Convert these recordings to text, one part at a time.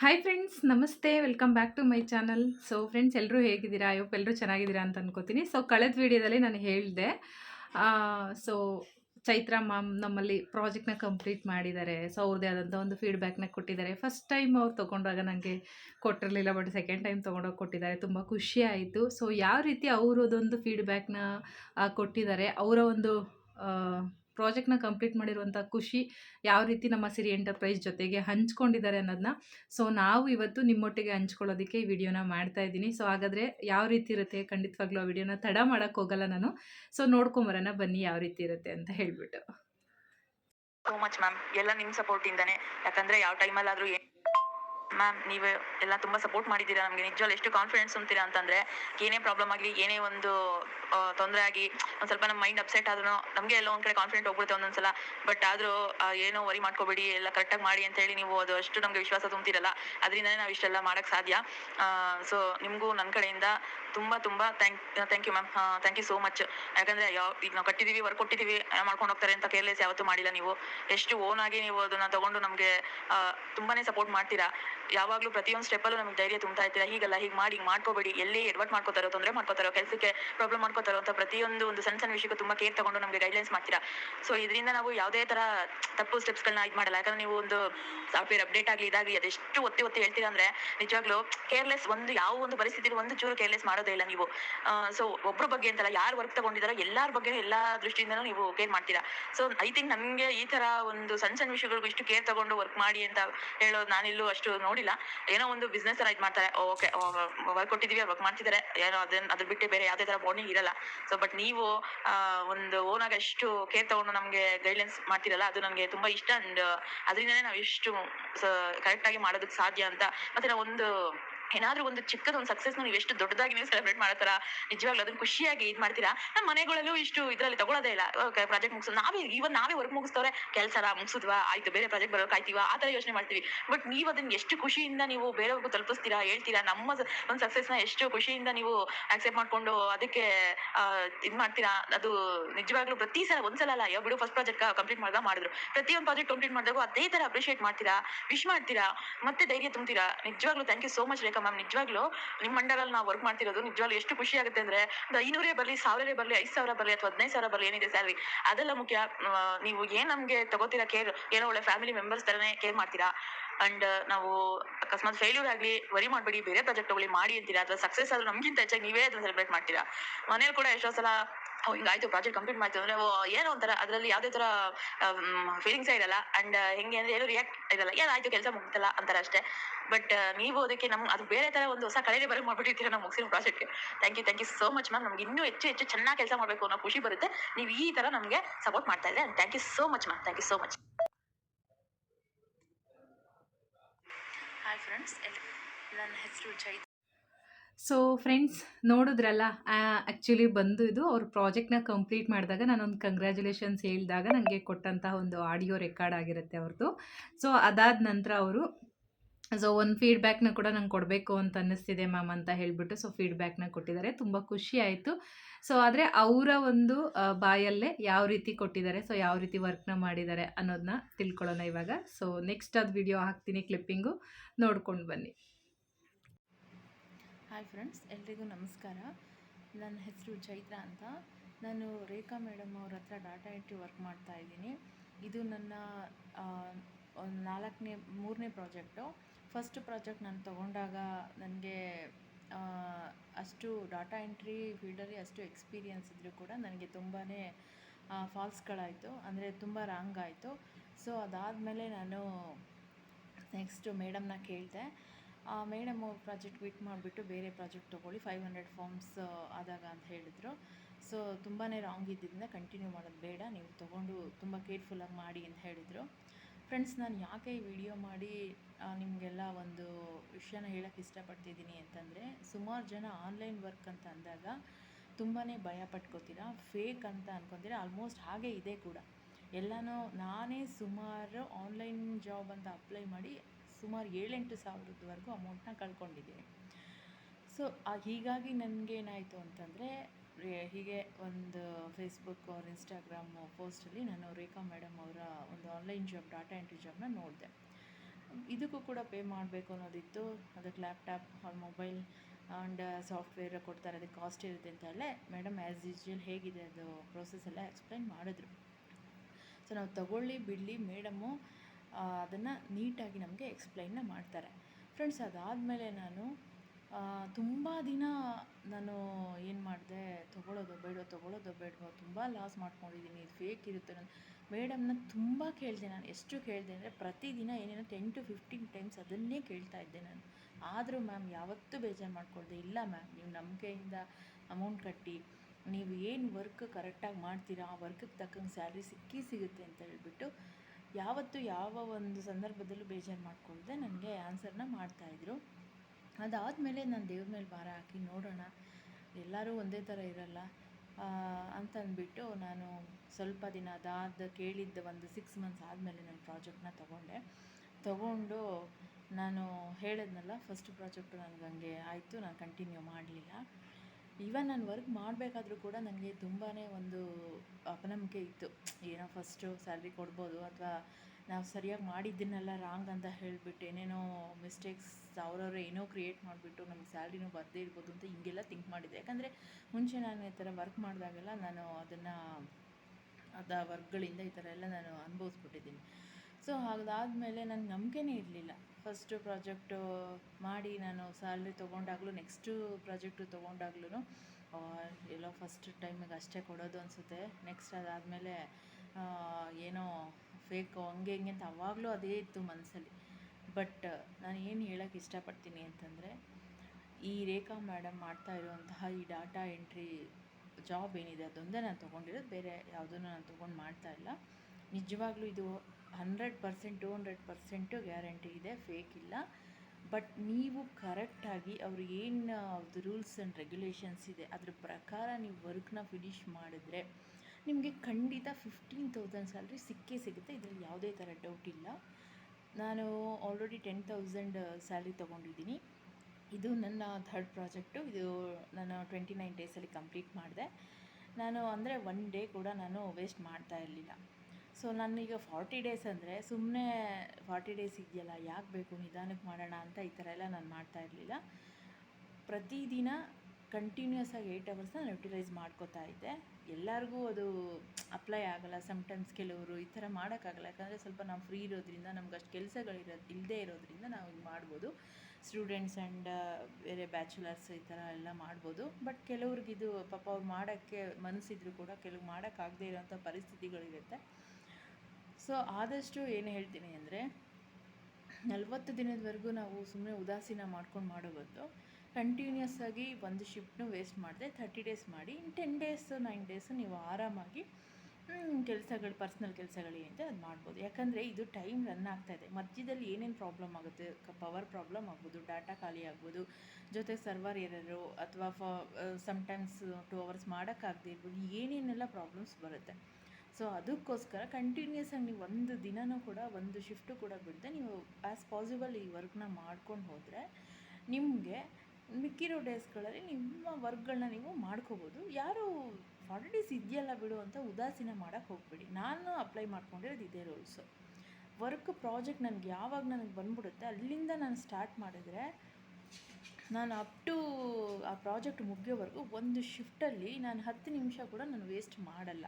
Hi friends ನಮಸ್ತೆ welcome back to my channel so friends ಎಲ್ಲರೂ ಹೇಗಿದ್ದೀರಾ? ಅಯ್ಯೋ ಎಲ್ಲರೂ ಚೆನ್ನಾಗಿದ್ದೀರಾ ಅಂತ ಅನ್ಕೋತೀನಿ. ಸೊ ಕಳೆದ ವಿಡಿಯೋದಲ್ಲಿ ನಾನು ಹೇಳಿದೆ ಸೊ ಚೈತ್ರ ಮ್ಯಾಮ್ ನಮ್ಮಲ್ಲಿ ಪ್ರಾಜೆಕ್ಟ್ನ ಕಂಪ್ಲೀಟ್ ಮಾಡಿದ್ದಾರೆ. ಸೊ ಅವ್ರದ್ದೇ ಆದಂಥ ಒಂದು ಫೀಡ್ಬ್ಯಾಕ್ನ ಕೊಟ್ಟಿದ್ದಾರೆ. ಫಸ್ಟ್ ಟೈಮ್ ಅವ್ರು ತೊಗೊಂಡಾಗ ನನಗೆ ಕೊಟ್ಟಿರಲಿಲ್ಲ ಬಟ್ ಸೆಕೆಂಡ್ ಟೈಮ್ ತೊಗೊಂಡೋಗಿ ಕೊಟ್ಟಿದ್ದಾರೆ. ತುಂಬ ಖುಷಿ ಆಯಿತು. ಸೊ ಯಾವ ರೀತಿ ಅವರದೊಂದು ಫೀಡ್ಬ್ಯಾಕ್ನ ಕೊಟ್ಟಿದ್ದಾರೆ? ಅವರ ಒಂದು ಪ್ರಾಜೆಕ್ಟ್ನ ಕಂಪ್ಲೀಟ್ ಮಾಡಿರುವಂಥ ಖುಷಿ ಯಾವ ರೀತಿ ನಮ್ಮ ಸಿರಿ ಎಂಟರ್ಪ್ರೈಸ್ ಜೊತೆಗೆ ಹಂಚ್ಕೊಂಡಿದ್ದಾರೆ ಅನ್ನೋದನ್ನ ಸೊ, ನಾವು ಇವತ್ತು ನಿಮ್ಮೊಟ್ಟಿಗೆ ಹಂಚ್ಕೊಳ್ಳೋದಕ್ಕೆ ಈ ವಿಡಿಯೋನ ಮಾಡ್ತಾ ಇದ್ದೀನಿ. ಸೊ, ಹಾಗಾದರೆ ಯಾವ ರೀತಿ ಇರುತ್ತೆ? ಖಂಡಿತವಾಗ್ಲೂ ಆ ವಿಡಿಯೋನ ತಡ ಮಾಡೋಕ್ಕೆ ಹೋಗಲ್ಲ ನಾನು. ಸೊ, ನೋಡ್ಕೊಂಬರೋಣ, ಬನ್ನಿ ಯಾವ ರೀತಿ ಇರುತ್ತೆ ಅಂತ ಹೇಳ್ಬಿಟ್ಟು. ಸೋ ಮಚ್ ಮ್ಯಾಮ್ ಎಲ್ಲ ನಿಮ್ಮ ಸಪೋರ್ಟ್ ಯಾಕಂದರೆ ಯಾವ ಟೈಮಲ್ಲಾದ್ರೂ ಮ್ಯಾಮ್ ನೀವು ಎಲ್ಲ ತುಂಬಾ ಸಪೋರ್ಟ್ ಮಾಡಿದ್ದೀರಾ? ನಮಗೆ ನಿಜವಾಗ್ಲೂ ಎಷ್ಟು ಕಾನ್ಫಿಡೆನ್ಸ್ ಅಂತೀರಾ ಅಂತಂದ್ರೆ ಏನೇ ಪ್ರಾಬ್ಲಮ್ ಆಗಲಿ ಏನೇ ಒಂದು ತೊಂದರೆ ಆಗಿ ಒಂದು ಸ್ವಲ್ಪ ನಮ್ಮ ಮೈಂಡ್ ಅಪ್ಸೆಟ್ ಆದ್ರೂ ನಮಗೆ ಎಲ್ಲ ಒಂದ್ ಕಡೆ ಕಾನ್ಫಿಡೆಂಟ್ ಹೋಗ್ಬಿಡುತ್ತೆ ಒಂದೊಂದ್ಸಲ. ಬಟ್ ಆದ್ರೂ ಏನೋ ವರಿ ಮಾಡ್ಕೋಬೇಡಿ ಎಲ್ಲ ಕರೆಕ್ಟಾಗಿ ಮಾಡಿ ಅಂತ ಹೇಳಿ ನೀವು ಅದು ಅಷ್ಟು ನಮಗೆ ವಿಶ್ವಾಸ ತುಂಬ್ತಿರಲ್ಲ ಅದರಿಂದನೇ ನಾವು ಇಷ್ಟೆಲ್ಲ ಮಾಡಕ್ ಸಾಧ್ಯ. ಸೊ ನಿಮಗೂ ನನ್ನ ಕಡೆಯಿಂದ ತುಂಬಾ ತುಂಬಾ thank thank you ma'am thank you so much ಯಾಕಂದ್ರೆ ಯಾವ ಈಗ ನಾವು ಕಟ್ಟಿದೀವಿ ವರ್ಕ್ ಕೊಟ್ಟಿದೀವಿ ಆ, ಮಾಡ್ಕೊಂಡು ಹೋಗ್ತಾರೆ ಅಂತ ಕೇರ್ಲೆಸ್ ಯಾವತ್ತೂ ಮಾಡಿಲ್ಲ ನೀವು. ಎಷ್ಟು ಓನ್ ಆಗಿ ನೀವು ಅದನ್ನ ತಗೊಂಡು ನಮಗೆ ತುಂಬಾನೇ ಸಪೋರ್ಟ್ ಮಾಡ್ತೀರಾ. ಯಾವಾಗ್ಲೂ ಪ್ರತಿಯೊಂದು ಸ್ಟೆಪ್ಪಲ್ಲೂ ನಮಗೆ ಧೈರ್ಯ ತುಂಬ್ತಾ ಇರ್ತೀರಾ. ಹೀಗಲ್ಲ, ಹೀಗೆ ಮಾಡಿ, ಹಿಂಗ್ ಮಾಡ್ಕೋಬೇಡಿ. ಎಲ್ಲಿ ಎಡ್ವರ್ಟ್ ಮಾಡ್ಕೋತಾರೋ ತೊಂದರೆ ಮಾಡ್ಕೋತಾರೋ, ಕೆಲಸಕ್ಕೆ ಪ್ರಾಬ್ಲಮ್ ಮಾಡ್ಕೋತಾರೋ ಅಂತ ಪ್ರತಿಯೊಂದು ಒಂದು ಸಣ್ಣ ಸಣ್ಣ ವಿಷಯಕ್ಕೂ ತುಂಬಾ ಕೇರ್ ತಗೊಂಡು ನಮಗೆ ಗೈಡ್ಲೈನ್ಸ್ ಮಾಡ್ತೀರಾ. ಸೊ ಇದರಿಂದ ನಾವು ಯಾವುದೇ ತರ ತಪ್ಪು ಸ್ಟೆಪ್ಸ್ಗಳನ್ನ ಇದು ಮಾಡಲ್ಲ. ಯಾಕಂದ್ರೆ ನೀವು ಒಂದು ಸಾಫ್ಟ್ವೇರ್ ಅಪ್ಡೇಟ್ ಆಗಲಿ, ಇದಾಗಲಿ, ಅದೆಷ್ಟು ಒತ್ತಿ ಒತ್ತಿ ಹೇಳ್ತೀರಾ ಅಂದ್ರೆ ನಿಜವಾಗ್ಲೂ ಕೇರ್ಲೆಸ್ ಒಂದು ಯಾವ ಒಂದು ಪರಿಸ್ಥಿತಿ ಒಂದು ಚೂರು ಕೇರ್ಲೆಸ್ ಮಾಡೋದೇ ಇಲ್ಲ ನೀವು. ಸೊ ಒಬ್ಬರ ಬಗ್ಗೆ ಅಂತಲ್ಲ, ಯಾರು ವರ್ಕ್ ತಗೊಂಡಿದಾರೋ ಎಲ್ಲರ ಬಗ್ಗೆ ಎಲ್ಲಾ ದೃಷ್ಟಿಯಿಂದನೂ ನೀವು ಕೇರ್ ಮಾಡ್ತೀರಾ. ಸೊ ಐ ಥಿಂಕ್ ನಮಗೆ ಈ ತರ ಒಂದು ಸಣ್ಣ ಸಣ್ಣ ವಿಷಯಗಳಿಗೂ ಇಷ್ಟು ಕೇರ್ ತಗೊಂಡು ವರ್ಕ್ ಮಾಡಿ ಅಂತ ಹೇಳೋದು ನಾನಿಲ್ಲೂ ಅಷ್ಟು ನೋಡಿಲ್ಲ. ಏನೋ ಒಂದು ಬಿಸ್ನೆಸ್ ಇದು ಮಾಡ್ತಾರೆ. ಓಕೆ ವರ್ಕ್ ಕೊಟ್ಟಿದೀವಿ ವರ್ಕ್ ಮಾಡ್ತಿದ್ದಾರೆ. ಏನೋ ಅದನ್ನ ಅದ್ರ ಬಿಟ್ಟು ಬೇರೆ ಯಾವುದೇ ತರ ಬಾಂಡಿಂಗ್ ಇರಲ್ಲ. ಸೊ ಬಟ್ ನೀವು ಒಂದು ಓನ್ ಆಗಿ ಎಷ್ಟು ಕೇರ್ ತಗೊಂಡು ನಮಗೆ ಗೈಡ್ಲೈನ್ಸ್ ಮಾಡ್ತಿರಲ್ಲ, ಅದು ನನಗೆ ತುಂಬಾ ಇಷ್ಟ. ಅಂಡ್ ಅದರಿಂದನೇ ನಾವು ಇಷ್ಟು ಕರೆಕ್ಟ್ ಆಗಿ ಮಾಡೋದಕ್ಕೆ ಸಾಧ್ಯ ಅಂತ. ಮತ್ತೆ ನಾವು ಒಂದು ಏನಾದ್ರೂ ಒಂದು ಚಿಕ್ಕದೊಂದು ಸಕ್ಸಸ್ ನೀವು ಎಷ್ಟು ದೊಡ್ಡದಾಗಿ ನೀವು ಸೆಲೆಬ್ರೇಟ್ ಮಾಡ್ತಾರ ನಿಜವಾಗ್ಲೂ ಅದನ್ನ ಖುಷಿಯಾಗಿ ಇದು ಮಾಡ್ತೀರಾ? ನಮ್ಮ ಮನೆಗಳಲ್ಲೂ ಇಷ್ಟು ಇದರಲ್ಲಿ ತಗೊಳ್ಳೋದೇ ಇಲ್ಲ. ಪ್ರಾಜೆಕ್ಟ್ ಮುಗಿಸೋದು. ನಾವೇ ಇವನ್ ನಾವೇ ವರ್ಕ್ ಮುಗಿಸ್ತವ್ರೆ ಕೆಲಸ ಮುಗಿಸಿದ್ವಾ? ಆಯ್ತು, ಬೇರೆ ಪ್ರಾಜೆಕ್ಟ್ ಬರೋಕೆ ಆಯ್ತೀವ ಆ ತರ ಯೋಚನೆ ಮಾಡ್ತೀವಿ. ಬಟ್ ನೀವು ಅದನ್ನ ಎಷ್ಟು ಖುಷಿಯಿಂದ ನೀವು ಬೇರೆಯವ್ರಿಗೂ ತಲುಪಿಸ್ತೀರಾ, ಹೇಳ್ತೀರಾ? ನಮ್ಮ ಒಂದು ಸಕ್ಸಸ್ನ ಎಷ್ಟು ಖುಷಿಯಿಂದ ನೀವು ಆಕ್ಸೆಪ್ಟ್ ಮಾಡ್ಕೊಂಡು ಅದಕ್ಕೆ ಇದು ಮಾಡ್ತೀರಾ? ಅದು ನಿಜವಾಗ್ಲೂ ಪ್ರತಿ ಸಲ, ಒಂದ್ಸಲ ಅಲ್ಲ. ಯಾವ ಬಿಡು ಫಸ್ಟ್ ಪ್ರಾಜೆಕ್ಟ್ ಕಂಪ್ಲೀಟ್ ಮಾಡಿದಾಗ ಮಾಡಿದ್ರು. ಪ್ರತಿಯೊಂದು ಪ್ರಾಜೆಕ್ಟ್ ಕಂಪ್ಲೀಟ್ ಮಾಡಿದಾಗ ಅದೇ ತರ ಅಪ್ರಿಷಿಯೇಟ್ ಮಾಡ್ತೀರಾ? ವಿಶ್ ಮಾಡ್ತೀರಾ? ಮತ್ತೆ ಧೈರ್ಯ ತುಂಬ್ತೀರಾ? ನಿಜವಾಗ್ಲೂ thank you so much Rekha. Ma'am ನಿಜವಾಗ್ಲೂ? ನಿಮ್ಮ ಮಂಡಲಲ್ಲಿ ನಾವು ವರ್ಕ್ ಮಾಡ್ತಿರೋದು ನಿಜವಾಗ್ಲೂ ಎಷ್ಟು ಖುಷಿ ಆಗುತ್ತೆ ಅಂದ್ರೆ ಒಂದು ಐನೂರೇ ಬರಲಿ ಸಾವಿರೇ ಬರಲಿ ಐದು ಸಾವಿರ ಬರಲಿ ಅಥವಾ ಹದಿನೈದು ಸಾವಿರ ಬರಲಿ ಏನಿದೆ ಸ್ಯಾಲ್ರಿ ಅದೆಲ್ಲ ಮುಖ್ಯ. ನೀವು ಏನ್ ನಮ್ಗೆ ತಗೋತೀರಾ ಕೇರ್? ಏನೋ ಒಳ್ಳೆ ಫ್ಯಾಮಿಲಿ ಮೆಂಬರ್ಸ್ ತರನೇ ಕೇರ್ ಮಾಡ್ತೀರಾ? ಅಂಡ್ ನಾವು ಅಕಸ್ಮಾತ್ ಫೇಲ್ಯೂರ್ ಆಗಲಿ ವರಿ ಮಾಡಬೇಡಿ, ಬೇರೆ ಪ್ರಾಜೆಕ್ಟ್ ತಗೊಳ್ಳಿ, ಮಾಡಿ ಅಂತೀರಾ? ಅಥವಾ ಸಕ್ಸಸ್ ಆದ್ರೂ ನಮಗಿಂತ ಹೆಚ್ಚಾಗಿ ನೀವೇ ಅದನ್ನ ಸೆಲೆಬ್ರೇಟ್ ಮಾಡ್ತೀರಾ? ಮನೇಲಿ ಕೂಡ ಎಷ್ಟೋ ಸಲ ಹಿಂಗಾಯ್ತು ಪ್ರಾಜೆಕ್ಟ್ ಕಂಪ್ಲೀಟ್ ಮಾಡ್ತೀವಿ. ಅಂದ್ರೆ ಏನೋ ಒಂಥರ, ಅದರಲ್ಲಿ ಯಾವುದೇ ತರ ಫೀಲಿಂಗ್ಸೇ ಇರಲ್ಲ. ಅಂಡ್ ಹೆಂಗೆ ಅಂದ್ರೆ ಏನು ರಿಯಾಕ್ಟ್ ಇರಲ್ಲ. ಏನಾಯ್ತು ಕೆಲಸ ಮುಗಿತಲ್ಲ? ಅಂತಾರೆ ಅಷ್ಟೇ. ಬಟ್ ನೀವು ಅದಕ್ಕೆ ನಮ್ಮ ಅದು ಬೇರೆ ತರ ಒಂದು ಹೊಸ ಕಳೆನೇ ಬರೋ ಮಾಡ್ಬಿಟ್ಟಿರ್ತೀರ ನಾವು ಮುಗಿಸಿರೋ ಪ್ರಾಜೆಕ್ಟ್ಗೆ thank you thank you so much ma'am ನಮ್ಗೆ ಇನ್ನೂ ಹೆಚ್ಚು ಹೆಚ್ಚು ಚೆನ್ನಾಗಿ ಕೆಲಸ ಮಾಡಬೇಕು ಅನ್ನೋ ಖುಷಿ ಬರುತ್ತೆ. ನೀವು ಈ ತರ ನಮಗೆ ಸಪೋರ್ಟ್ ಮಾಡ್ತಾ ಇದ್ರೆ. Thank you so much ma'am thank you so much hi friends ನನ್ನ ಹೆಸರು ಚೈತ್ರ. ಸೊ ಫ್ರೆಂಡ್ಸ್ ನೋಡಿದ್ರಲ್ಲ ಆ್ಯಕ್ಚುಲಿ ಬಂದು ಇದು ಅವ್ರ ಪ್ರಾಜೆಕ್ಟ್ನ ಕಂಪ್ಲೀಟ್ ಮಾಡಿದಾಗ ನಾನೊಂದು ಕಂಗ್ರ್ಯಾಚುಲೇಷನ್ಸ್ ಹೇಳಿದಾಗ ನನಗೆ ಕೊಟ್ಟಂತಹ ಒಂದು ಆಡಿಯೋ ರೆಕಾರ್ಡ್ ಆಗಿರುತ್ತೆ ಅವ್ರದ್ದು ಸೊ ಅದಾದ ನಂತರ ಅವರು ಸೊ ಒಂದು ಫೀಡ್ಬ್ಯಾಕ್ನ ಕೂಡ ನಂಗೆ ಕೊಡಬೇಕು ಅಂತ ಅನ್ನಿಸ್ತಿದೆ ಮ್ಯಾಮ್ ಅಂತ ಹೇಳಿಬಿಟ್ಟು ಸೊ ಫೀಡ್ಬ್ಯಾಕ್ನ ಕೊಟ್ಟಿದ್ದಾರೆ. ತುಂಬ ಖುಷಿ ಆಯಿತು. ಸೊ ಆದರೆ ಅವರ ಒಂದು ಬಾಯಲ್ಲೇ ಯಾವ ರೀತಿ ಕೊಟ್ಟಿದ್ದಾರೆ ಸೊ ಯಾವ ರೀತಿ ವರ್ಕ್ನ ಮಾಡಿದ್ದಾರೆ ಅನ್ನೋದನ್ನ ತಿಳ್ಕೊಳ್ಳೋಣ ಇವಾಗ. ಸೊ ನೆಕ್ಸ್ಟ್ ಅದು ವಿಡಿಯೋ ಹಾಕ್ತೀನಿ ಕ್ಲಿಪ್ಪಿಂಗು ನೋಡ್ಕೊಂಡು ಬನ್ನಿ. ಹಾಯ್ ಫ್ರೆಂಡ್ಸ್ ಎಲ್ರಿಗೂ ನಮಸ್ಕಾರ. ನನ್ನ ಹೆಸರು ಚೈತ್ರ ಅಂತ. ನಾನು ರೇಖಾ ಮೇಡಮ್ ಅವ್ರ ಹತ್ರ ಡಾಟಾ ಎಂಟ್ರಿ ವರ್ಕ್ ಮಾಡ್ತಾ ಇದ್ದೀನಿ. ಇದು ನನ್ನ ಒಂದು ನಾಲ್ಕನೇ, ಮೂರನೇ ಪ್ರಾಜೆಕ್ಟು ಫಸ್ಟ್ ಪ್ರಾಜೆಕ್ಟ್ ನಾನು ತಗೊಂಡಾಗ ನನಗೆ ಅಷ್ಟು ಡಾಟಾ ಎಂಟ್ರಿ ಫೀಲ್ಡಲ್ಲಿ ಅಷ್ಟು ಎಕ್ಸ್ಪೀರಿಯನ್ಸ್ ಇದ್ದರೂ ಕೂಡ ನನಗೆ ತುಂಬಾ ಫಾಲ್ಸ್ಗಳಾಯಿತು ಅಂದರೆ ತುಂಬ ರಾಂಗ್ ಆಯಿತು. ಸೊ ಅದಾದಮೇಲೆ ನಾನು ನೆಕ್ಸ್ಟು ಮೇಡಮ್ನ ಕೇಳಿದೆ. ಮೇಡಮ್ ಅವ್ರ ಪ್ರಾಜೆಕ್ಟ್ ಬಿಟ್ ಮಾಡಿಬಿಟ್ಟು ಬೇರೆ ಪ್ರಾಜೆಕ್ಟ್ ತೊಗೊಳ್ಳಿ ಫೈವ್ ಹಂಡ್ರೆಡ್ ಫಾರ್ಮ್ಸ್ ಆದಾಗ ಅಂತ ಹೇಳಿದರು. ಸೊ ತುಂಬಾ ರಾಂಗ್ ಇದ್ದಿದ್ದರಿಂದ ಕಂಟಿನ್ಯೂ ಮಾಡೋದು ಬೇಡ. ನೀವು ತೊಗೊಂಡು ತುಂಬ ಕೇರ್ಫುಲ್ಲಾಗಿ ಮಾಡಿ ಅಂತ ಹೇಳಿದರು. ಫ್ರೆಂಡ್ಸ್ ನಾನು ಯಾಕೆ ಈ ವಿಡಿಯೋ ಮಾಡಿ ನಿಮಗೆಲ್ಲ ಒಂದು ವಿಷಯನ ಹೇಳೋಕ್ಕೆ ಇಷ್ಟಪಡ್ತಿದ್ದೀನಿ ಅಂತಂದರೆ, ಸುಮಾರು ಜನ ಆನ್ಲೈನ್ ವರ್ಕ್ ಅಂತ ಅಂದಾಗ ತುಂಬಾ ಭಯ ಪಟ್ಕೋತೀರಾ? ಫೇಕ್ ಅಂತ ಅನ್ಕೊತೀರಾ? ಆಲ್ಮೋಸ್ಟ್ ಹಾಗೆ ಇದೆ ಕೂಡ. ಎಲ್ಲನೂ ನಾನೇ ಸುಮಾರು ಆನ್ಲೈನ್ ಜಾಬ್ ಅಂತ ಅಪ್ಲೈ ಮಾಡಿ ಸುಮಾರು ಏಳೆಂಟು ಸಾವಿರದವರೆಗೂ ಅಮೌಂಟ್ನ ಕಳ್ಕೊಂಡಿದ್ದೀನಿ. ಸೊ ಹೀಗಾಗಿ ನನಗೆ ಏನಾಯಿತು ಅಂತಂದರೆ ಹೀಗೆ ಒಂದು ಫೇಸ್ಬುಕ್ ಅವ್ರ ಇನ್ಸ್ಟಾಗ್ರಾಮ್ ಪೋಸ್ಟಲ್ಲಿ ನಾನು ರೇಖಾ ಮೇಡಮ್ ಅವರ ಒಂದು ಆನ್ಲೈನ್ ಜಾಬ್ ಡಾಟಾ ಎಂಟ್ರಿ ಜಾಬ್ನ ನೋಡಿದೆ. ಇದಕ್ಕೂ ಕೂಡ ಪೇ ಮಾಡಬೇಕು ಅನ್ನೋದಿತ್ತು. ಅದಕ್ಕೆ ಲ್ಯಾಪ್ಟಾಪ್ ಅವ್ರ ಮೊಬೈಲ್ ಆ್ಯಂಡ್ ಸಾಫ್ಟ್ವೇರ್ ಕೊಡ್ತಾರೆ. ಅದಕ್ಕೆ ಕಾಸ್ಟ್ ಇರುತ್ತೆ ಅಂತ ಹೇಳಿ ಮೇಡಮ್ ಆ್ಯಸ್ ಯೂಶ್ವಲ್ ಹೇಗಿದೆ ಅದು ಪ್ರೋಸೆಸ್ ಎಲ್ಲ ಎಕ್ಸ್ಪ್ಲೈನ್ ಮಾಡಿದ್ರು. ಸೊ ನಾವು ತಗೊಳ್ಳಿ, ಬಿಡಲಿ ಮೇಡಮು ಅದನ್ನು ನೀಟಾಗಿ ನಮಗೆ ಎಕ್ಸ್ಪ್ಲೈನ್ನ ಮಾಡ್ತಾರೆ. ಫ್ರೆಂಡ್ಸ್ ಅದಾದಮೇಲೆ ನಾನು ತುಂಬ ದಿನ ನಾನು ಏನು ಮಾಡಿದೆ ತೊಗೊಳ್ಳೋದು ಬೇಡ ತೊಗೊಳ್ಳೋದು ಬೇಡವೋ, ತುಂಬ ಲಾಸ್ ಮಾಡ್ಕೊಂಡಿದ್ದೀನಿ ಇದು ಫೇಕ್ ಇರುತ್ತೆ ನಾನು ಮೇಡಮ್ನ ತುಂಬ ಕೇಳಿದೆ ನಾನು, ಎಷ್ಟು ಕೇಳಿದೆ ಅಂದರೆ ಪ್ರತಿದಿನ ಏನೇನೋ ಟೆನ್ ಟು ಫಿಫ್ಟೀನ್ ಟೈಮ್ಸ್ ಅದನ್ನೇ ಕೇಳ್ತಾ ಇದ್ದೆ ನಾನು. ಆದರೂ ಮ್ಯಾಮ್ ಯಾವತ್ತೂ ಬೇಜಾರು ಮಾಡ್ಕೊಳ್ದೆ ಇಲ್ಲ ಮ್ಯಾಮ್ ನೀವು ನಂಬಿಕೆಯಿಂದ ಅಮೌಂಟ್ ಕಟ್ಟಿ, ನೀವು ಏನು ವರ್ಕ್ ಕರೆಕ್ಟಾಗಿ ಮಾಡ್ತೀರಾ, ಆ ವರ್ಕಿಗೆ ತಕ್ಕಂಗೆ ಸ್ಯಾಲ್ರಿ ಸಿಕ್ಕಿ ಸಿಗುತ್ತೆ ಅಂತ ಹೇಳ್ಬಿಟ್ಟು ಯಾವತ್ತೂ ಯಾವ ಒಂದು ಸಂದರ್ಭದಲ್ಲೂ ಬೇಜಾರು ಮಾಡ್ಕೊಳ್ದೆ, ನನಗೆ ಆನ್ಸರ್ನ ಮಾಡ್ತಾಯಿದ್ರು ಅದಾದಮೇಲೆ ನಾನು ದೇವ್ರ ಮೇಲೆ ಭಾರ ಹಾಕಿ ನೋಡೋಣ, ಎಲ್ಲರೂ ಒಂದೇ ಥರ ಇರಲ್ಲ ಅಂತಂದ್ಬಿಟ್ಟು ನಾನು ಸ್ವಲ್ಪ ದಿನ ಅದಾದ ಕೇಳಿದ್ದ ಒಂದು ಸಿಕ್ಸ್ ಮಂತ್ಸ್ ಆದಮೇಲೆ ನಾನು ಪ್ರಾಜೆಕ್ಟ್ನ ತಗೊಂಡೆ. ತಗೊಂಡು ನಾನು ಹೇಳಿದ್ನಲ್ಲ ಫಸ್ಟ್ ಪ್ರಾಜೆಕ್ಟು ನನಗೆ ಹಂಗೆ ಆಯಿತು, ನಾನು ಕಂಟಿನ್ಯೂ ಮಾಡಲಿಲ್ಲ. ಈವನ್ ನಾನು ವರ್ಕ್ ಮಾಡಬೇಕಾದ್ರೂ ಕೂಡ ನನಗೆ ತುಂಬಾ ಒಂದು ಅಪನಂಬಿಕೆ ಇತ್ತು. ಏನೋ ಫಸ್ಟು ಸ್ಯಾಲ್ರಿ ಕೊಡ್ಬೋದು ಅಥವಾ ನಾವು ಸರಿಯಾಗಿ ಮಾಡಿದ್ದನ್ನೆಲ್ಲ ರಾಂಗ್ ಅಂತ ಹೇಳಿಬಿಟ್ಟು ಏನೇನೋ ಮಿಸ್ಟೇಕ್ಸ್ ಅವ್ರವ್ರು ಏನೋ ಕ್ರಿಯೇಟ್ ಮಾಡಿಬಿಟ್ಟು ನಮ್ಗೆ ಸ್ಯಾಲ್ರಿನೂ ಬರದೇ ಇರ್ಬೋದು ಅಂತ ಹಿಂಗೆಲ್ಲ ಥಿಂಕ್ ಮಾಡಿದ್ದೆ. ಯಾಕಂದರೆ ಮುಂಚೆ ನಾನು ಈ ಥರ ವರ್ಕ್ ಮಾಡಿದಾಗೆಲ್ಲ ನಾನು ಅದನ್ನು, ಅದ ವರ್ಕ್ಗಳಿಂದ ಈ ಥರ ಎಲ್ಲ ನಾನು ಅನುಭವಿಸ್ಬಿಟ್ಟಿದ್ದೀನಿ. ಸೊ ಅದಾದಮೇಲೆ ನನಗೆ ನಂಬಿಕೆನೇ ಇರಲಿಲ್ಲ. ಫಸ್ಟು ಪ್ರಾಜೆಕ್ಟು ಮಾಡಿ ನಾನು ಸ್ಯಾಲ್ರಿ ತೊಗೊಂಡಾಗಲೂ ನೆಕ್ಸ್ಟು ಪ್ರಾಜೆಕ್ಟು ತೊಗೊಂಡಾಗ್ಲೂ ಎಲ್ಲೋ ಫಸ್ಟ್ ಟೈಮಿಗೆ ಅಷ್ಟೇ ಕೊಡೋದು ಅನಿಸುತ್ತೆ. ನೆಕ್ಸ್ಟ್ ಅದಾದಮೇಲೆ ಏನೋ ಫೇಕು ಹಂಗೆ ಹಿಂಗೆ ಅಂತ ಅವಾಗಲೂ ಅದೇ ಇತ್ತು ಮನಸ್ಸಲ್ಲಿ ಬಟ್, ನಾನು ಏನು ಹೇಳೋಕ್ಕೆ ಇಷ್ಟಪಡ್ತೀನಿ ಅಂತಂದರೆ, ಈ ರೇಖಾ ಮೇಡಮ್ ಮಾಡ್ತಾ ಇರುವಂತಹ ಈ ಡಾಟಾ ಎಂಟ್ರಿ ಜಾಬ್ ಏನಿದೆ ಅದೊಂದೇ ನಾನು ತೊಗೊಂಡಿರೋದು, ಬೇರೆ ಯಾವುದನ್ನು ನಾನು ತೊಗೊಂಡು ಮಾಡ್ತಾ ಇಲ್ಲ. ನಿಜವಾಗ್ಲೂ ಇದು hundred percent, two hundred percent guarantee ಇದೆ, ಫೇಕ್ ಇಲ್ಲ. ಬಟ್ ನೀವು ಕರೆಕ್ಟಾಗಿ ಅವರು ಏನು ಅವ್ರದ್ದು ರೂಲ್ಸ್ ಆ್ಯಂಡ್ ರೆಗ್ಯುಲೇಷನ್ಸ್ ಇದೆ, ಅದ್ರ ಪ್ರಕಾರ ನೀವು ವರ್ಕ್ನ ಫಿನಿಷ್ ಮಾಡಿದ್ರೆ ನಿಮಗೆ ಖಂಡಿತ ಫಿಫ್ಟೀನ್ ತೌಸಂಡ್ ಸ್ಯಾಲ್ರಿ ಸಿಕ್ಕೇ ಸಿಗುತ್ತೆ. ಇದರಲ್ಲಿ ಯಾವುದೇ ಥರ ಡೌಟ್ ಇಲ್ಲ. ನಾನು ಆಲ್ರೆಡಿ ಟೆನ್ ತೌಸಂಡ್ ಸ್ಯಾಲ್ರಿ ತೊಗೊಂಡಿದ್ದೀನಿ. ಇದು ನನ್ನ ಥರ್ಡ್ ಪ್ರಾಜೆಕ್ಟು ಇದು ನಾನು ಟ್ವೆಂಟಿ ನೈನ್ ಡೇಸಲ್ಲಿ ಕಂಪ್ಲೀಟ್ ಮಾಡಿದೆ. ನಾನು ಅಂದರೆ ಒನ್ ಡೇ ಕೂಡ ನಾನು ವೇಸ್ಟ್ ಮಾಡ್ತಾ ಇರಲಿಲ್ಲ. ಸೊ ನಾನೀಗ ಫಾರ್ಟಿ ಡೇಸ್ ಅಂದರೆ ಸುಮ್ಮನೆ ಫಾರ್ಟಿ ಡೇಸ್ ಇದೆಯಲ್ಲ, ಯಾಕೆ ಬೇಕು ನಿಧಾನಕ್ಕೆ ಮಾಡೋಣ ಅಂತ ಈ ಥರ ಎಲ್ಲ ನಾನು ಮಾಡ್ತಾ ಇರಲಿಲ್ಲ. ಪ್ರತಿದಿನ ಕಂಟಿನ್ಯೂಸ್ ಆಗಿ ಏಯ್ಟ್ ಅವರ್ಸ್ ನಾನು ಯುಟಿಲೈಸ್ ಮಾಡ್ಕೋತಾ ಇದ್ದೆ. ಎಲ್ಲರಿಗೂ ಅದು ಅಪ್ಲೈ ಆಗಲ್ಲ ಸಮ್ಟೈಮ್ಸ್ ಕೆಲವರು ಈ ಥರ ಮಾಡೋಕ್ಕಾಗಲ್ಲ. ಯಾಕಂದರೆ ಸ್ವಲ್ಪ ನಾವು ಫ್ರೀ ಇರೋದ್ರಿಂದ, ನಮ್ಗೆ ಅಷ್ಟು ಕೆಲಸಗಳಿರೋ ಇಲ್ಲದೇ ಇರೋದ್ರಿಂದ ನಾವು ಇದು ಮಾಡ್ಬೋದು. ಸ್ಟೂಡೆಂಟ್ಸ್ ಆ್ಯಂಡ್ ಬೇರೆ ಬ್ಯಾಚುಲರ್ಸ್ ಈ ಥರ ಎಲ್ಲ ಮಾಡ್ಬೋದು. ಬಟ್ ಕೆಲವ್ರಿಗೆ ಇದು ಪಾಪ ಅವ್ರು ಮಾಡೋಕ್ಕೆ ಮನಸ್ಸಿದ್ರು ಕೂಡ ಕೆಲವು ಮಾಡೋಕ್ಕಾಗದೇ ಇರೋಂಥ ಪರಿಸ್ಥಿತಿಗಳಿರುತ್ತೆ. ಸೊ ಆದಷ್ಟು ಏನು ಹೇಳ್ತೀನಿ ಅಂದರೆ, ನಲವತ್ತು ದಿನದವರೆಗೂ ನಾವು ಸುಮ್ಮನೆ ಉದಾಸೀನ ಮಾಡ್ಕೊಂಡು ಮಾಡೋ ಬದಲು ಕಂಟಿನ್ಯೂಸ್ ಆಗಿ ಒಂದು ಶಿಫ್ಟ್ನು ವೇಸ್ಟ್ ಮಾಡಿದೆ ಥರ್ಟಿ ಡೇಸ್ ಮಾಡಿ ಇನ್ನು ಟೆನ್ ಡೇಸ್ ನೈನ್ ಡೇಸ್ ನೀವು ಆರಾಮಾಗಿ ಕೆಲಸಗಳು ಪರ್ಸ್ನಲ್ ಕೆಲಸಗಳು ಏನಿದೆ ಅದು ಮಾಡ್ಬೋದು. ಯಾಕಂದರೆ ಇದು ಟೈಮ್ ರನ್ ಆಗ್ತಾ ಇದೆ. ಮಧ್ಯದಲ್ಲಿ ಏನೇನು ಪ್ರಾಬ್ಲಮ್ ಆಗುತ್ತೆ? ಪವರ್ ಪ್ರಾಬ್ಲಮ್ ಆಗ್ಬೋದು ಡಾಟಾ ಖಾಲಿ ಆಗ್ಬೋದು, ಜೊತೆ ಸರ್ವರ್ ಏರರು ಅಥವಾ ಫ ಸಮ್ಟೈಮ್ಸ್ ಟು ಅವರ್ಸ್ ಮಾಡೋಕ್ಕಾಗದೇ ಇರ್ಬೋದು, ಏನೇನೆಲ್ಲ ಪ್ರಾಬ್ಲಮ್ಸ್ ಬರುತ್ತೆ. ಸೊ ಅದಕ್ಕೋಸ್ಕರ ಕಂಟಿನ್ಯೂಸ್ ಆಗಿ ನೀವು ಒಂದು ದಿನನೂ ಕೂಡ, ಒಂದು ಶಿಫ್ಟು ಕೂಡ ಬಿಡದೆ, ನೀವು ಆ್ಯಸ್ ಪಾಸಿಬಲ್ ಈ ವರ್ಕ್ನ ಮಾಡ್ಕೊಂಡು ಹೋದರೆ, ನಿಮಗೆ ಮಿಕ್ಕಿರೋ ಡೇಸ್ಗಳಲ್ಲಿ ನಿಮ್ಮ ವರ್ಕ್ಗಳನ್ನ ನೀವು ಮಾಡ್ಕೋಬೋದು. ಯಾರು ಹಾಲಿಡೇಸ್ ಡೇಸ್ ಇದೆಯಲ್ಲ ಬಿಡು ಅಂತ ಉದಾಸೀನ ಮಾಡೋಕ್ಕೆ ಹೋಗಬೇಡಿ. ನಾನು ಅಪ್ಲೈ ಮಾಡ್ಕೊಂಡಿರೋದು ಇದೇ ರೂಲ್ಸು ವರ್ಕ್ ಪ್ರಾಜೆಕ್ಟ್ ನನಗೆ ಯಾವಾಗ ನನಗೆ ಬಂದ್ಬಿಡುತ್ತೆ, ಅಲ್ಲಿಂದ ನಾನು ಸ್ಟಾರ್ಟ್ ಮಾಡಿದರೆ ನಾನು ಅಪ್ ಟು ಆ ಪ್ರಾಜೆಕ್ಟ್ ಮುಗಿಯೋವರೆಗೂ ಒಂದು ಶಿಫ್ಟಲ್ಲಿ ನಾನು ಹತ್ತು ನಿಮಿಷ ಕೂಡ ನಾನು ವೇಸ್ಟ್ ಮಾಡಲ್ಲ.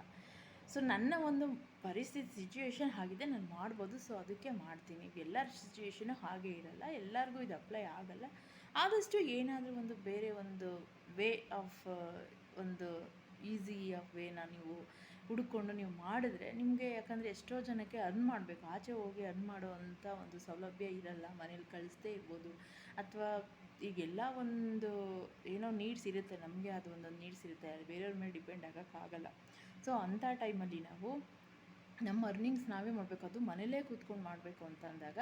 ಸೊ ನನ್ನ ಒಂದು ಪರಿಸ್ಥಿತಿ ಸಿಚುವೇಶನ್ ಆಗಿದೆ. ನಾನು ಮಾಡ್ಬೋದು. ಸೊ ಅದಕ್ಕೆ ಮಾಡ್ತೀನಿ. ಎಲ್ಲರ ಸಿಚುವೇಶನು ಹಾಗೆ ಇರಲ್ಲ. ಎಲ್ಲರಿಗೂ ಇದು ಅಪ್ಲೈ ಆಗಲ್ಲ. ಆದಷ್ಟು ಏನಾದರೂ ಒಂದು ಬೇರೆ ಒಂದು ವೇ ಆಫ್ ಒಂದು ಈಸಿ ಆಫ್ ವೇನ ನೀವು ಹುಡ್ಕೊಂಡು ನೀವು ಮಾಡಿದ್ರೆ ನಿಮಗೆ ಯಾಕಂದರೆ ಎಷ್ಟೋ ಜನಕ್ಕೆ ಅರ್ನ್ ಮಾಡಬೇಕು. ಆಚೆ ಹೋಗಿ ಅರ್ನ್ ಮಾಡುವಂಥ ಒಂದು ಸೌಲಭ್ಯ ಇರಲ್ಲ. ಮನೇಲಿ ಕಳಿಸ್ದೇ ಇರ್ಬೋದು. ಅಥವಾ ಈಗೆಲ್ಲ ಒಂದು ಏನೋ ನೀಡ್ಸ್ ಇರುತ್ತೆ. ನಮಗೆ ಅದು ಒಂದೊಂದು ನೀಡ್ಸ್ ಇರುತ್ತೆ. ಬೇರೆಯವ್ರ ಮೇಲೆ ಡಿಪೆಂಡ್ ಆಗೋಕ್ಕಾಗಲ್ಲ. ಸೊ ಅಂಥ ಟೈಮಲ್ಲಿ ನಾವು ನಮ್ಮ ಅರ್ನಿಂಗ್ಸ್ ನಾವೇ ಮಾಡಬೇಕು ಅದು ಮನೇಲೇ ಕೂತ್ಕೊಂಡು ಮಾಡಬೇಕು ಅಂತ ಅಂದಾಗ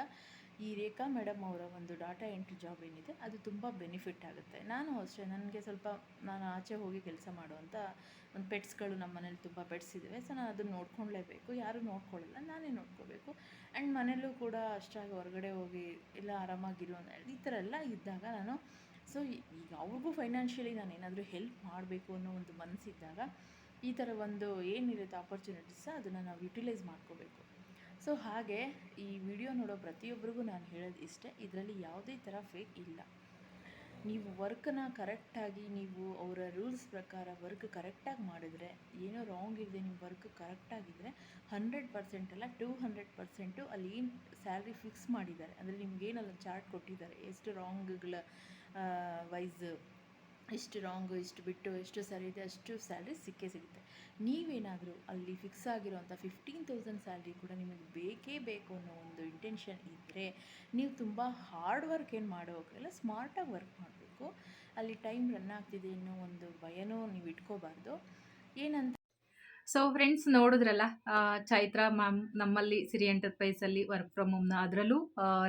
ಈ ರೇಖಾ ಮೇಡಮ್ ಅವರ ಒಂದು ಡಾಟಾ ಎಂಟ್ರಿ ಜಾಬ್ ಏನಿದೆ, ಅದು ತುಂಬ ಬೆನಿಫಿಟ್ ಆಗುತ್ತೆ. ನಾನು ಅಷ್ಟೇ, ನನಗೆ ಸ್ವಲ್ಪ ನಾನು ಆಚೆ ಹೋಗಿ ಕೆಲಸ ಮಾಡುವಂಥ ಒಂದು ಪೆಟ್ಸ್ಗಳು ನಮ್ಮ ಮನೇಲಿ ತುಂಬ ಪೆಟ್ಸ್ ಇದ್ದಾವೆ ಸೊ ನಾನು ಅದನ್ನು ನೋಡ್ಕೊಳ್ಳೇಬೇಕು ಯಾರೂ ನೋಡ್ಕೊಳ್ಳಲ್ಲ ನಾನೇ ನೋಡ್ಕೋಬೇಕು. ಆ್ಯಂಡ್ ಮನೇಲೂ ಕೂಡ ಅಷ್ಟಾಗಿ ಹೊರಗಡೆ ಹೋಗಿ ಎಲ್ಲ ಆರಾಮಾಗಿರೋ ಈ ಥರ ಎಲ್ಲ ಇದ್ದಾಗ ನಾನು ಸೊ ಈಗ ಅವ್ರಿಗೂ ಫೈನಾನ್ಷಿಯಲಿ ನಾನು ಏನಾದರೂ ಹೆಲ್ಪ್ ಮಾಡಬೇಕು ಅನ್ನೋ ಒಂದು ಮನಸ್ಸಿದ್ದಾಗ ಈ ಥರ ಒಂದು ಏನಿರುತ್ತೆ ಆಪರ್ಚುನಿಟೀಸ್ ಅದನ್ನು ನಾವು ಯುಟಿಲೈಸ್ ಮಾಡ್ಕೋಬೇಕು. ಸೊ ಹಾಗೆ ಈ ವಿಡಿಯೋ ನೋಡೋ ಪ್ರತಿಯೊಬ್ಬರಿಗೂ ನಾನು ಹೇಳೋದು ಇಷ್ಟೇ, ಇದರಲ್ಲಿ ಯಾವುದೇ ಥರ ಫೇಕ್ ಇಲ್ಲ. ನೀವು ವರ್ಕನ್ನು ಕರೆಕ್ಟಾಗಿ ನೀವು ಅವರ ರೂಲ್ಸ್ ಪ್ರಕಾರ ವರ್ಕ್ ಕರೆಕ್ಟಾಗಿ ಮಾಡಿದ್ರೆ, ಏನೋ ರಾಂಗ್ ಇಲ್ಲದೆ ನಿಮ್ಮ ವರ್ಕ್ ಕರೆಕ್ಟಾಗಿದ್ದರೆ ಹಂಡ್ರೆಡ್ ಪರ್ಸೆಂಟ್ ಅಲ್ಲ ಟೂ ಹಂಡ್ರೆಡ್ ಪರ್ಸೆಂಟು ಅಲ್ಲಿ ಏನು ಸ್ಯಾಲ್ರಿ ಫಿಕ್ಸ್ ಮಾಡಿದ್ದಾರೆ ಅಂದರೆ ನಿಮ್ಗೇನಲ್ಲ ಚಾರ್ಟ್ ಕೊಟ್ಟಿದ್ದಾರೆ, ಎಷ್ಟು ರಾಂಗ್ಗಳ ವೈಸ್ ಇಷ್ಟು ರಾಂಗು ಇಷ್ಟು ಬಿಟ್ಟು, ಎಷ್ಟು ಸರಿ ಇದೆ, ಅಷ್ಟು ಸ್ಯಾಲ್ರಿ ಸಿಕ್ಕೇ ಸಿಗುತ್ತೆ. ನೀವೇನಾದರೂ ಅಲ್ಲಿ ಫಿಕ್ಸ್ ಆಗಿರೋಂಥ ಫಿಫ್ಟೀನ್ ತೌಸಂಡ್ ಸ್ಯಾಲ್ರಿ ಕೂಡ ನಿಮಗೆ ಬೇಕೇ ಬೇಕು ಅನ್ನೋ ಒಂದು ಇಂಟೆನ್ಷನ್ ಇದ್ದರೆ ನೀವು ತುಂಬ ಹಾರ್ಡ್ ವರ್ಕ್ ಏನು ಮಾಡೋಕ್ಕೆಲ್ಲ ಸ್ಮಾರ್ಟಾಗಿ ವರ್ಕ್ ಮಾಡಬೇಕು. ಅಲ್ಲಿ ಟೈಮ್ ರನ್ ಆಗ್ತಿದೆ ಅನ್ನೋ ಒಂದು ಭಯನೂ ನೀವು ಇಟ್ಕೋಬಾರ್ದು. ಏನಂತ ಸೊ ಫ್ರೆಂಡ್ಸ್ ನೋಡಿದ್ರಲ್ಲ ಚೈತ್ರಾ ಮ್ಯಾಮ್ ನಮ್ಮಲ್ಲಿ ಸಿರಿ ಎಂಟರ್ಪ್ರೈಸಲ್ಲಿ ವರ್ಕ್ ಫ್ರಮ್ ಹೋಮ್ನ ಅದರಲ್ಲೂ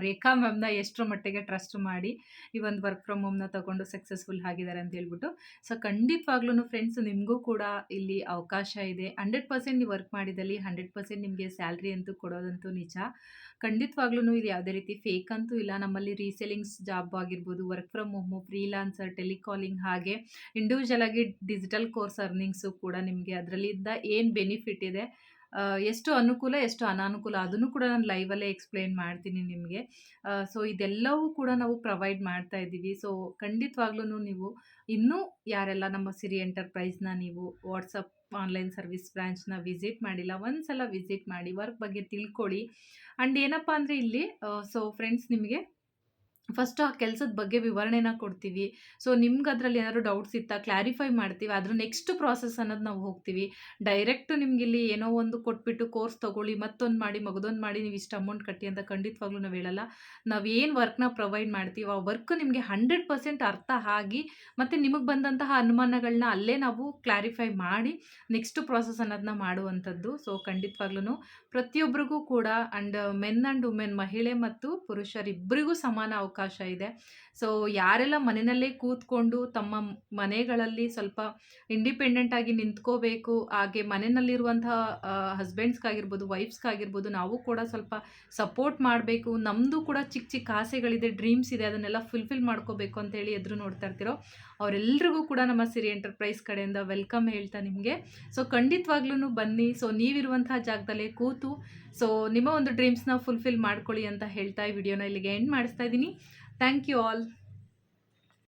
ರೇಖಾ ಮ್ಯಾಮ್ನ ಎಷ್ಟರ ಮಟ್ಟಿಗೆ ಟ್ರಸ್ಟ್ ಮಾಡಿ ಈ ಒಂದು ವರ್ಕ್ ಫ್ರಮ್ ಹೋಮ್ನ ತಗೊಂಡು ಸಕ್ಸಸ್ಫುಲ್ ಆಗಿದ್ದಾರೆ ಅಂತ ಹೇಳ್ಬಿಟ್ಟು. ಸೊ ಖಂಡಿತವಾಗ್ಲೂ ಫ್ರೆಂಡ್ಸ್ ನಿಮಗೂ ಕೂಡ ಇಲ್ಲಿ ಅವಕಾಶ ಇದೆ. ಹಂಡ್ರೆಡ್ ಪರ್ಸೆಂಟ್ ನೀವು ವರ್ಕ್ ಮಾಡಿದಲ್ಲಿ ಹಂಡ್ರೆಡ್ ಪರ್ಸೆಂಟ್ ನಿಮಗೆ ಸ್ಯಾಲ್ರಿ ಅಂತೂ ಕೊಡೋದಂತೂ ನಿಜ. ಖಂಡಿತವಾಗ್ಲೂ ಇದು ಯಾವುದೇ ರೀತಿ ಫೇಕ್ ಅಂತೂ ಇಲ್ಲ. ನಮ್ಮಲ್ಲಿ ರೀಸೆಲಿಂಗ್ಸ್ ಜಾಬ್ ಆಗಿರ್ಬೋದು work from home freelancer telecalling ಹಾಗೆ ಇಂಡಿವಿಜುವಲ್ ಆಗಿ ಡಿಜಿಟಲ್ ಕೋರ್ಸ್ ಅರ್ನಿಂಗ್ಸು ಕೂಡ ನಿಮಗೆ ಅದರಲ್ಲಿದ್ದ ಏನು ಬೆನಿಫಿಟ್ ಇದೆ? ಎಷ್ಟು ಅನುಕೂಲ, ಎಷ್ಟು ಅನಾನುಕೂಲ ಅದನ್ನು ಕೂಡ ನಾನು ಲೈವಲ್ಲೇ ಎಕ್ಸ್ಪ್ಲೇನ್ ಮಾಡ್ತೀನಿ ನಿಮಗೆ. ಸೊ ಇದೆಲ್ಲವೂ ಕೂಡ ನಾವು ಪ್ರೊವೈಡ್ ಮಾಡ್ತಾ ಇದ್ದೀವಿ. ಸೊ ಖಂಡಿತವಾಗ್ಲೂ ನೀವು ಇನ್ನೂ ಯಾರೆಲ್ಲ ನಮ್ಮ ಸಿರಿ ಎಂಟರ್ಪ್ರೈಸ್ನ ನೀವು ವಾಟ್ಸಪ್ ಆನ್ಲೈನ್ ಸರ್ವಿಸ್ ಬ್ರ್ಯಾಂಚ್ನ ವಿಸಿಟ್ ಮಾಡಿಲ್ಲ. ಒಂದು ಸಲ ವಿಸಿಟ್ ಮಾಡಿ ವರ್ಕ್ ಬಗ್ಗೆ ತಿಳ್ಕೊಳ್ಳಿ. ಆ್ಯಂಡ್ ಏನಪ್ಪ ಅಂದರೆ ಇಲ್ಲಿ ಸೊ ಫ್ರೆಂಡ್ಸ್ ನಿಮಗೆ ಫಸ್ಟ್ ಆ ಕೆಲಸದ ಬಗ್ಗೆ ವಿವರಣೆನ ಕೊಡ್ತೀವಿ. ಸೊ ನಿಮ್ಗೆ ಅದರಲ್ಲಿ ಏನಾದರೂ ಡೌಟ್ಸ್ ಇತ್ತಾ ಕ್ಲಾರಿಫೈ ಮಾಡ್ತೀವಿ. ಅದ್ರ ನೆಕ್ಸ್ಟ್ ಪ್ರಾಸೆಸ್ ಅನ್ನೋದು ನಾವು ಹೋಗ್ತೀವಿ. ಡೈರೆಕ್ಟ್ ನಿಮ್ಗೆ ಇಲ್ಲಿ ಏನೋ ಒಂದು ಕೊಟ್ಬಿಟ್ಟು ಕೋರ್ಸ್ ತೊಗೊಳ್ಳಿ, ಮತ್ತೊಂದು ಮಾಡಿ, ಮಗದೊಂದು ಮಾಡಿ, ನೀವು ಇಷ್ಟು ಅಮೌಂಟ್ ಕಟ್ಟಿ ಅಂತ ಖಂಡಿತವಾಗ್ಲೂ ನಾವು ಹೇಳಲ್ಲ. ನಾವು ಏನು ವರ್ಕ್ನ ಪ್ರೊವೈಡ್ ಮಾಡ್ತೀವಿ, ಆ ವರ್ಕ್ ನಿಮಗೆ ಹಂಡ್ರೆಡ್ ಪರ್ಸೆಂಟ್ ಅರ್ಥ ಆಗಿ, ಮತ್ತು ನಿಮಗೆ ಬಂದಂತಹ ಅನುಮಾನಗಳನ್ನ ಅಲ್ಲೇ ನಾವು ಕ್ಲಾರಿಫೈ ಮಾಡಿ ನೆಕ್ಸ್ಟ್ ಪ್ರಾಸೆಸ್ ಅನ್ನೋದನ್ನ ಮಾಡುವಂಥದ್ದು. ಸೊ ಖಂಡಿತವಾಗ್ಲೂ ಪ್ರತಿಯೊಬ್ಬರಿಗೂ ಕೂಡ ಆ್ಯಂಡ್ ಮೆನ್ ಆ್ಯಂಡ್ ವುಮೆನ್ ಮಹಿಳೆ ಮತ್ತು ಪುರುಷರಿಬ್ಬರಿಗೂ ಸಮಾನ ಅವಕಾಶ ಇದೆ. ಸೊ ಯಾರೆಲ್ಲ ಮನೆಯಲ್ಲೇ ಕೂತ್ಕೊಂಡು ತಮ್ಮ ಮನೆಗಳಲ್ಲಿ ಸ್ವಲ್ಪ ಇಂಡಿಪೆಂಡೆಂಟ್ ಆಗಿ ನಿಂತ್ಕೋಬೇಕು, ಹಾಗೆ ಮನೆಯಲ್ಲಿರುವಂತಹ ಹಸ್ಬೆಂಡ್ಸ್ಗಾಗಿರ್ಬೋದು ವೈಫ್ಸ್ಗಾಗಿರ್ಬೋದು ನಾವು ಕೂಡ ಸ್ವಲ್ಪ ಸಪೋರ್ಟ್ ಮಾಡಬೇಕು. ನಮ್ಮದು ಕೂಡ ಚಿಕ್ಕ ಚಿಕ್ಕ ಆಸೆಗಳಿದೆ ಡ್ರೀಮ್ಸ್ ಇದೆ, ಅದನ್ನೆಲ್ಲ ಫುಲ್ಫಿಲ್ ಮಾಡ್ಕೋಬೇಕು ಅಂತೇಳಿ ಎದುರು ನೋಡ್ತಾ ಇರ್ತಿರೋ ಅವರೆಲ್ಲರಿಗೂ ಕೂಡ ನಮ್ಮ ಸಿರಿ ಎಂಟರ್ಪ್ರೈಸ್ ಕಡೆಯಿಂದ ವೆಲ್ಕಮ್ ಹೇಳ್ತಾ ನಿಮಗೆ. ಸೊ ಖಂಡಿತವಾಗ್ಲೂ ಬನ್ನಿ. ಸೊ ನೀವಿರುವಂತಹ ಜಾಗದಲ್ಲೇ ಕೂತು. ಸೊ ನಿಮ್ಮ ಒಂದು ಡ್ರೀಮ್ಸ್ನ ಫುಲ್ಫಿಲ್ ಮಾಡ್ಕೊಳ್ಳಿ ಅಂತ ಹೇಳ್ತಾ ಈ ವಿಡಿಯೋನ ಇಲ್ಲಿಗೆ ಎಂಡ್ ಮಾಡಿಸ್ತಾ ಇದ್ದೀನಿ. Thank you all